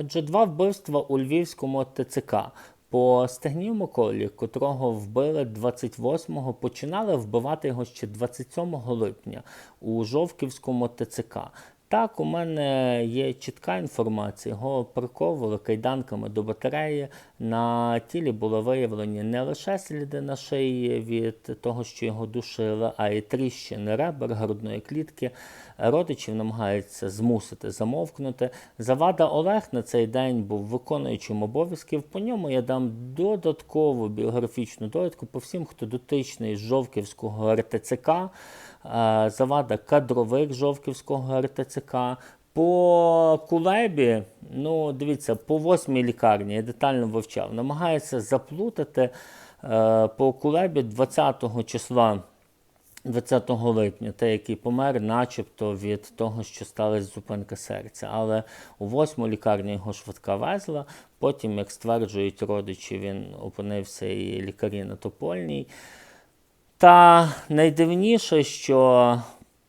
Отже, два вбивства у львівському ТЦК. По Стегнів Миколі, котрого вбили 28-го, починали вбивати його ще 27 липня у Жовківському ТЦК. Так, у мене є чітка інформація. Його приковували кайданками до батареї. На тілі були виявлені не лише сліди на шиї від того, що його душили, а й тріщини ребер, грудної клітки. Родичів намагаються змусити замовкнути. Завада Олег на цей день був виконуючим обов'язків. По ньому я дам додаткову біографічну довідку по всім, хто дотичний з Жовківського РТЦК. Е, Завада кадровик Жовківського РТЦК. По Кулебі, ну дивіться, по восьмій лікарні я детально вивчав. Намагається заплутати е, по Кулебі 20 числа. 20 липня, той, який помер, начебто від того, що сталася зупинка серця. Але у восьму лікарню його швидка везла. Потім, як стверджують родичі, він опинився і лікарі на Топольній. Та найдивніше, що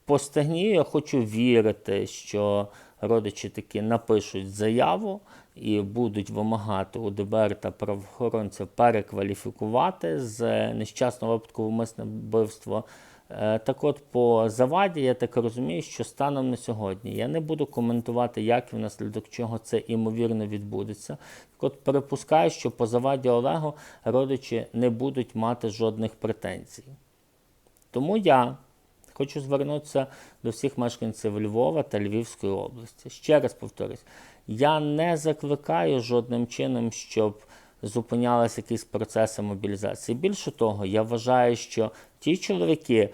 по стегні я хочу вірити, що родичі таки напишуть заяву і будуть вимагати у ДБР та правоохоронців перекваліфікувати з нещасного випадку умисне вбивство. Е, Так от, по заваді, я так розумію, що станом на сьогодні я не буду коментувати, як і внаслідок чого це імовірно відбудеться. Так от припускаю, що по заваді Олегу родичі не будуть мати жодних претензій. Тому я хочу звернутися до всіх мешканців Львова та Львівської області. Ще раз повторюсь, я не закликаю жодним чином, щоб зупинялися якісь процеси мобілізації. Більше того, я вважаю, що ті чоловіки,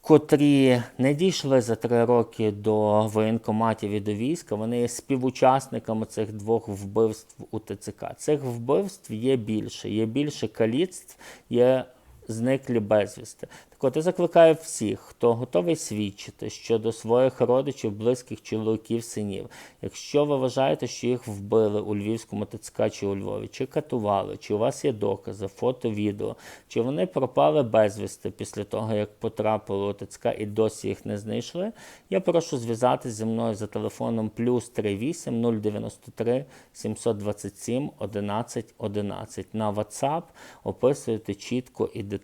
котрі не дійшли за три роки до воєнкоматів і до війська, вони є співучасниками цих двох вбивств у ТЦК. Цих вбивств є більше, є більше каліцтв, є зниклі безвісти. Так от я закликаю всіх, хто готовий свідчити щодо своїх родичів, близьких чоловіків, синів. Якщо ви вважаєте, що їх вбили у Львівському ТЦК чи у Львові, чи катували, чи у вас є докази, фото, відео, чи вони пропали безвісти після того, як потрапили у ТЦК і досі їх не знайшли, я прошу зв'язатися зі мною за телефоном плюс 38 093 727 11 11. На WhatsApp описуєте чітко і детально.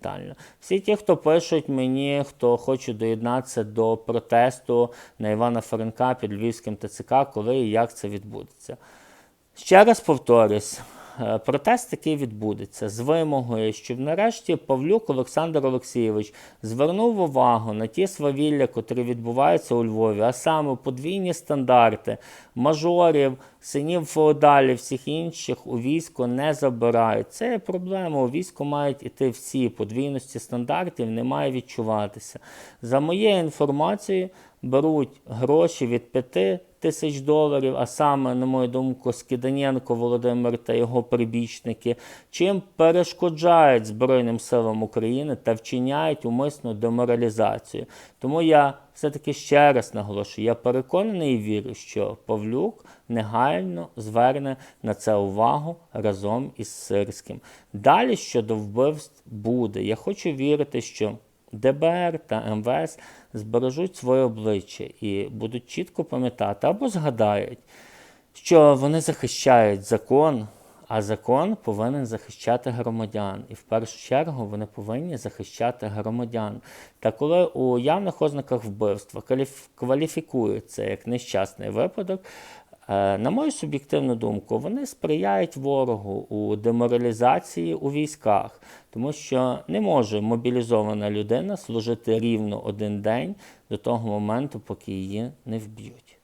Всі ті, хто пишуть мені, хто хоче доєднатися до протесту на Івана Франка під Львівським ТЦК, коли і як це відбудеться. Ще раз повторюсь, протест такий відбудеться з вимогою, щоб нарешті Павлюк Олександр Олексійович звернув увагу на ті свавілля, котрі відбуваються у Львові, а саме подвійні стандарти мажорів, синів феодалів, всіх інших у військо не забирають. Це є проблема. У військо мають іти всі. Подвійності стандартів не має відчуватися. За моєю інформацією, беруть гроші від 5 тисяч доларів, а саме, на мою думку, Скиданенко Володимир та його прибічники, чим перешкоджають Збройним силам України та вчиняють умисну деморалізацію. Тому я все-таки ще раз наголошую, я переконаний і вірю, що Павлюк негайно зверне на це увагу разом із Сирським. Далі щодо вбивств буде. Я хочу вірити, що ДБР та МВС збережуть своє обличчя і будуть чітко пам'ятати або згадають, що вони захищають закон, а закон повинен захищати громадян. І в першу чергу вони повинні захищати громадян. Та коли у явних ознаках вбивства кваліф- кваліфікується як нещасний випадок, На мою суб'єктивну думку, вони сприяють ворогу у деморалізації у військах, тому що не може мобілізована людина служити рівно один день до того моменту, поки її не вб'ють.